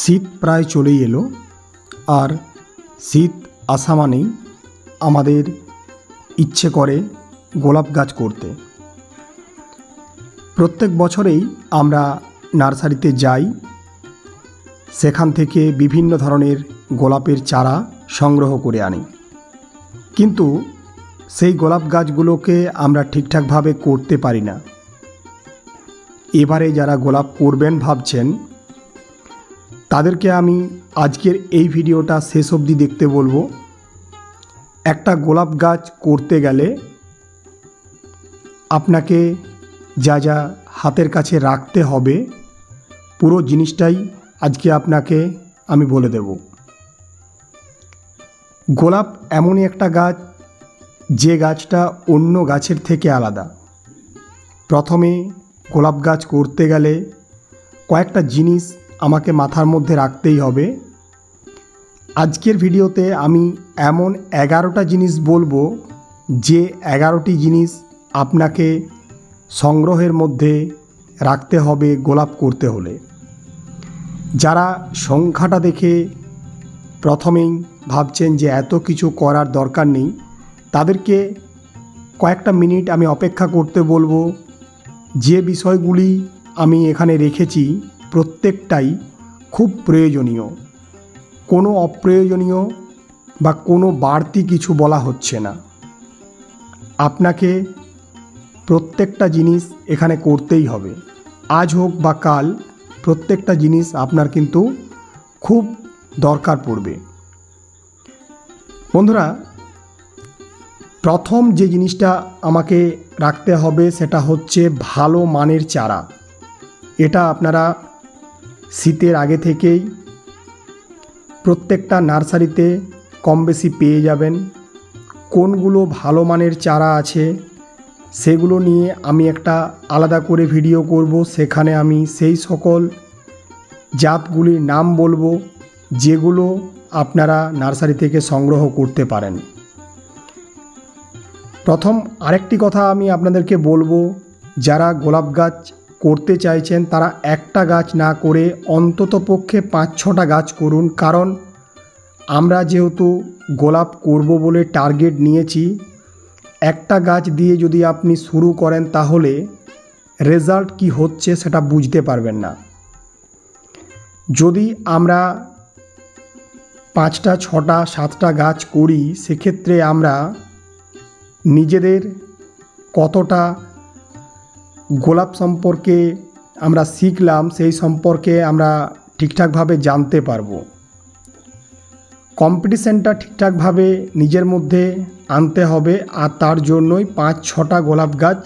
শীত প্রায় চলেই এলো, আর শীত আসা মানেই আমাদের ইচ্ছে করে গোলাপ গাছ করতে। প্রত্যেক বছরেই আমরা নার্সারিতে যাই, সেখান থেকে বিভিন্ন ধরনের গোলাপের চারা সংগ্রহ করে আনি। কিন্তু সেই গোলাপ গাছগুলোকে আমরা ঠিকঠাকভাবে করতে পারি না। এবারে যারা গোলাপ করবেন ভাবছেন তাদেরকে আমি আজকের এই ভিডিওটা শেষ অবধি দেখতে বলব। একটা গোলাপ গাছ করতে গেলে আপনাকে যা যা হাতের কাছে রাখতে হবে, পুরো জিনিসটাই আজকে আপনাকে আমি বলে দেব। গোলাপ এমনই একটা গাছ, যে গাছটা অন্য গাছের থেকে আলাদা। প্রথমে গোলাপ গাছ করতে গেলে কয়েকটা জিনিস আমাকে মাথার মধ্যে রাখতেই হবে। আজকের ভিডিওতে আমি এমন এগারোটা জিনিস বলব, যে এগারোটি জিনিস আপনাকে সংগ্রহের মধ্যে রাখতে হবে গোলাপ করতে হলে। যারা সংখ্যাটা দেখে প্রথমেই ভাবছেন যে এত কিছু করার দরকার নেই, তাদেরকে কয়েকটা মিনিট আমি অপেক্ষা করতে বলব। যে বিষয়গুলি আমি এখানে রেখেছি প্রত্যেকটাই খুব প্রয়োজনীয়। কোনো অপ্রয়োজনীয় বা কোনো বাড়তি কিছু বলা হচ্ছে না। আপনাকে প্রত্যেকটা জিনিস এখানে করতেই হবে। আজ হোক বা কাল, প্রত্যেকটা জিনিস আপনার কিন্তু খুব দরকার পড়বে। বন্ধুরা, প্রথম যে জিনিসটা আমাকে রাখতে হবে সেটা হচ্ছে ভালো মানের চারা। এটা আপনারা শীতের আগে থেকেই প্রত্যেকটা নার্সারিতে কম বেশি পেয়ে যাবেন। কোনগুলো ভালো মানের চারা আছে সেগুলো নিয়ে আমি একটা আলাদা করে ভিডিও করব। সেখানে আমি সেই সকল জাতগুলির নাম বলব, যেগুলো আপনারা নার্সারি থেকে সংগ্রহ করতে পারেন। প্রথম আরেকটি কথা আমি আপনাদেরকে বলব, যারা গোলাপ গাছ করতে চাইছেন তারা একটা গাছ না করে অন্তত পক্ষে পাঁচ ছটা গাছ করুন। কারণ আমরা যেহেতু গোলাপ করব বলে টার্গেট নিয়েছি, একটা গাছ দিয়ে যদি আপনি শুরু করেন তাহলে রেজাল্ট কি হচ্ছে সেটা বুঝতে পারবেন না। যদি আমরা পাঁচটা, ছটা, সাতটা গাছ করি, সেক্ষেত্রে আমরা নিজেদের কতটা গোলাপ সম্পর্কে আমরা শিখলাম, সেই সম্পর্কে আমরা ঠিকঠাকভাবে জানতে পারব। কম্পিটিশানটা ঠিকঠাকভাবে নিজের মধ্যে আনতে হবে আর তার জন্যই পাঁচ, ছটা গোলাপ গাছ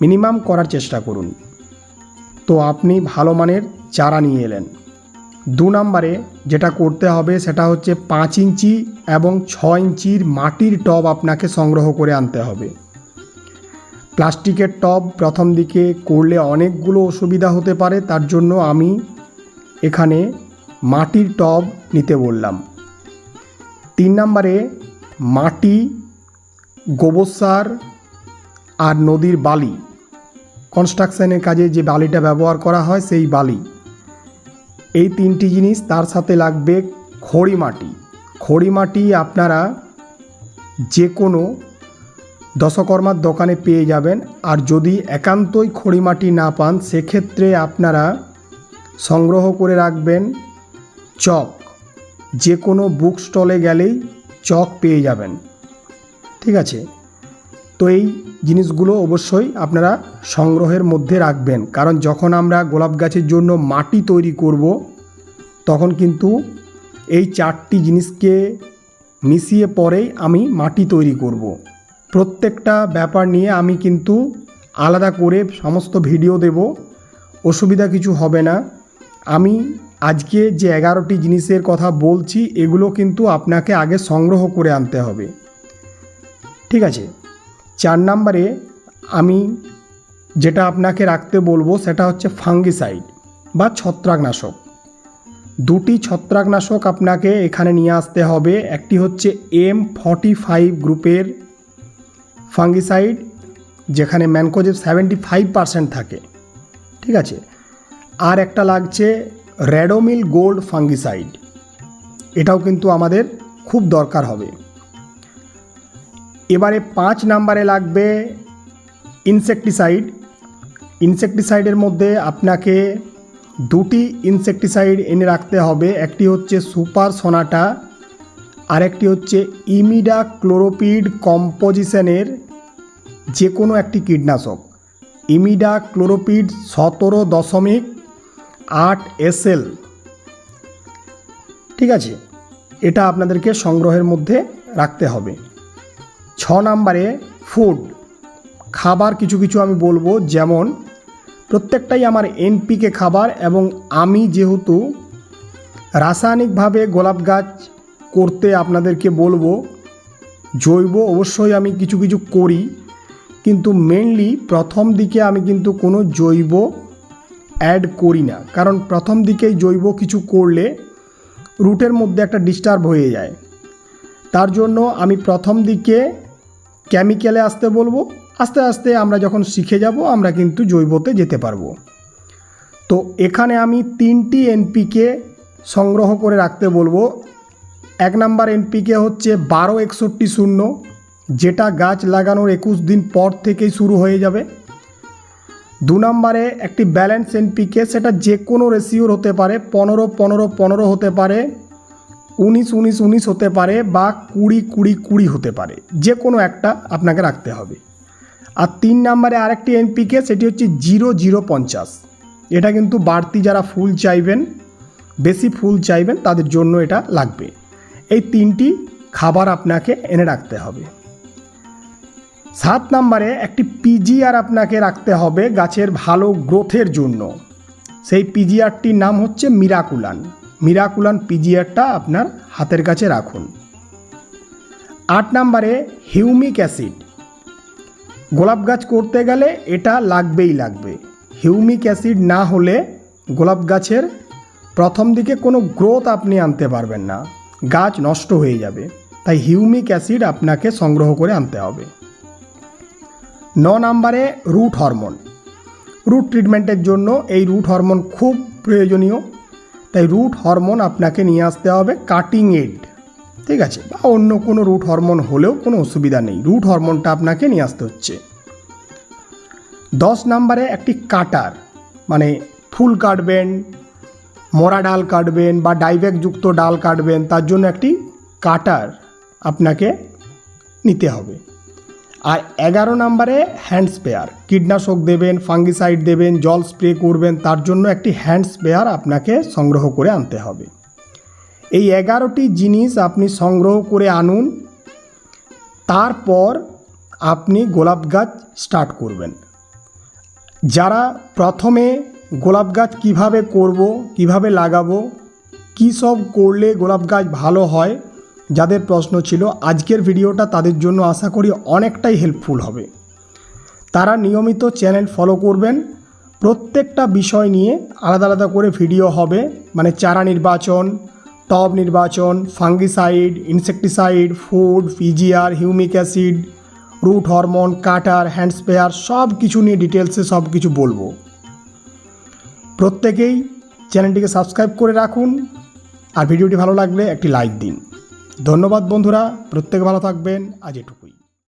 মিনিমাম করার চেষ্টা করুন। তো আপনি ভালো মানের চারা নিয়ে এলেন। দু নম্বরে যেটা করতে হবে সেটা হচ্ছে পাঁচ ইঞ্চি এবং ছ ইঞ্চির মাটির টব আপনাকে সংগ্রহ করে আনতে হবে। প্লাস্টিকের টব প্রথম দিকে করলে অনেকগুলো অসুবিধা হতে পারে, তার জন্য আমি এখানে মাটির টব নিতে বললাম। তিন নম্বরে মাটি গোবর সার আর নদীর বালি। কনস্ট্রাকশনের কাজে যে বালিটা ব্যবহার করা হয় সেই বালি। এই তিনটি জিনিস তার সাথে লাগবে খড়ি মাটি। খড়ি মাটি আপনারা যে কোনো দশকর্মার দোকানে পেয়ে যাবেন। আর যদি একান্তই খড়ি মাটি না পান, সেক্ষেত্রে আপনারা সংগ্রহ করে রাখবেন চক। যে কোনো বুক স্টলে গেলেই চক পেয়ে যাবেন। ঠিক আছে? তো এই জিনিসগুলো অবশ্যই আপনারা সংগ্রহের মধ্যে রাখবেন। কারণ যখন আমরা গোলাপ গাছের জন্য মাটি তৈরি করব, তখন কিন্তু এই চারটি জিনিসকে মিশিয়ে পরেই আমি মাটি তৈরি করব। প্রত্যেকটা ব্যাপার নিয়ে আমি কিন্তু আলাদা করে সমস্ত ভিডিও দেব, অসুবিধা কিছু হবে না। আমি আজকে যে এগারোটি জিনিসের কথা বলছি, এগুলো কিন্তু আপনাকে আগে সংগ্রহ করে আনতে হবে। ঠিক আছে? চার নম্বরে আমি যেটা আপনাকে রাখতে বলব, সেটা হচ্ছে ফাঙ্গিসাইড বা ছত্রাকনাশক। দুটি ছত্রাকনাশক আপনাকে এখানে নিয়ে আসতে হবে, একটি হচ্ছে এম ফর্টি ফাইভ গ্রুপের ফাঙ্গিসাইড, যেখানে ম্যানকোজেব সেভেন্টি ফাইভ পার্সেন্ট থাকে। ঠিক আছে? আর একটা লাগছে র্যাডোমিল গোল্ড ফাঙ্গিসাইড। এটাও কিন্তু আমাদের খুব দরকার হবে। এবারে পাঁচ নাম্বারে লাগবে ইনসেকটিসাইড। ইনসেকটিসাইডের মধ্যে আপনাকে দুটি ইনসেকটিসাইড এনে রাখতে হবে। একটি হচ্ছে সুপার সোনাটা আরেকটি হচ্ছে ইমিডা ক্লোরোপিড কম্পোজিশনের যে কোনো একটি কীটনাশক। ইমিডা ক্লোরোপিড সতেরো দশমিক আট এসএল। ঠিক আছে? এটা আপনাদেরকে সংগ্রহের মধ্যে রাখতে হবে। ছ নম্বরে ফুড। খাবার কিছু কিছু আমি বলব, যেমন প্রত্যেকটাই আমার এনপিকে খাবার এবং আমি যেহেতু রাসায়নিকভাবে গোলাপ গাছ করতে আপনাদেরকে বলব, জৈব অবশ্যই আমি কিছু কিছু করি, কিন্তু মেনলি প্রথম দিকে আমি কিন্তু কোনো জৈব অ্যাড করি না। কারণ প্রথম দিকেই জৈব কিছু করলে রুটের মধ্যে একটা ডিস্টার্ব হয়ে যায়। তার জন্য আমি প্রথম দিকে কেমিক্যালে আসতে বলব, আস্তে আস্তে আমরা যখন শিখে যাব, আমরা কিন্তু জৈবতে যেতে পারব। তো এখানে আমি তিনটি এনপিকে সংগ্রহ করে রাখতে বলব। এক নাম্বার এনপিকে হচ্ছে বারো একষট্টি শূন্য, যেটা গাছ লাগানোর একুশ দিন পর থেকেই শুরু হয়ে যাবে। দু নম্বরে একটি ব্যালেন্স এনপিকে, সেটা যে কোনো রেশিওর হতে পারে, পনেরো পনেরো পনেরো হতে পারে, উনিশ উনিশ উনিশ হতে পারে বা কুড়ি কুড়ি কুড়ি হতে পারে। যে কোনো একটা আপনাকে রাখতে হবে। আর তিন নম্বরে আরেকটি এনপিকে, সেটি হচ্ছে জিরো জিরো, পঞ্চাশ। এটা কিন্তু বাড়তি যারা ফুল চাইবেন, বেশি ফুল চাইবেন, তাদের জন্য এটা লাগবে। এই তিনটি খাবার আপনাকে এনে রাখতে হবে। সাত নম্বরে একটি পিজিআর আপনাকে রাখতে হবে গাছের ভালো গ্রোথের জন্য। সেই পিজিআরটির নাম হচ্ছে মিরাকুলান। মিরাকুলান পিজিআরটা আপনার হাতের কাছে রাখুন। আট নম্বরে হিউমিক অ্যাসিড। গোলাপ গাছ করতে গেলে এটা লাগবেই লাগবে। হিউমিক অ্যাসিড না হলে গোলাপ গাছের প্রথম দিকে কোনো গ্রোথ আপনি আনতে পারবেন না। গাছ নষ্ট হয়ে যাবে, তাই হিউমিক অ্যাসিড আপনাকে সংগ্রহ করে আনতে হবে। ন নাম্বারে রুট হরমোন। রুট ট্রিটমেন্টের জন্য এই রুট হরমোন খুব প্রয়োজনীয়, তাই রুট হরমোন আপনাকে নিয়ে আসতে হবে কাটিং এড, ঠিক আছে? বা অন্য কোনো রুট হরমোন হলেও কোনো অসুবিধা নেই, রুট হরমোনটা আপনাকে নিয়ে আসতে হচ্ছে। দশ নাম্বারে একটি কাটার মানে ফুল কাটবেন মরা ডাল কাটবেন বা ডাইব্যাকযুক্ত ডাল কাটবেন, তার জন্য একটি কাটার আপনাকে নিতে হবে। আর এগারো নম্বরে হ্যান্ড স্পেয়ার, কীটনাশক দেবেন, ফাঙ্গিসাইড দেবেন, জল স্প্রে করবেন, তার জন্য একটি হ্যান্ড স্পেয়ার আপনাকে সংগ্রহ করে আনতে হবে। এই এগারোটি জিনিস আপনি সংগ্রহ করে আনুন, তারপর আপনি গোলাপ গাছ স্টার্ট করবেন। যারা প্রথমে গোলাপ গাছ কীভাবে করব, কীভাবে লাগাবো, কী সব করলে গোলাপ গাছ ভালো হয়, যাদের প্রশ্ন ছিল, আজকের ভিডিওটা তাদের জন্য আশা করি অনেকটাই হেল্পফুল হবে। তারা নিয়মিত চ্যানেল ফলো করবেন। প্রত্যেকটা বিষয় নিয়ে আলাদা আলাদা করে ভিডিও হবে। মানে চারা নির্বাচন, টব নির্বাচন fungicide insecticide food ফিজিয়ার humic acid root hormone cutter hand sprayer সব কিছু নিয়ে ডিটেলসে সব কিছু বলব। প্রত্যেকেই চ্যানেলটিকে সাবস্ক্রাইব করে রাখুন আর ভিডিওটি ভালো লাগলে একটি লাইক দিন। ধন্যবাদ বন্ধুরা, প্রত্যেকে ভালো থাকবেন। আজ এটুকুই।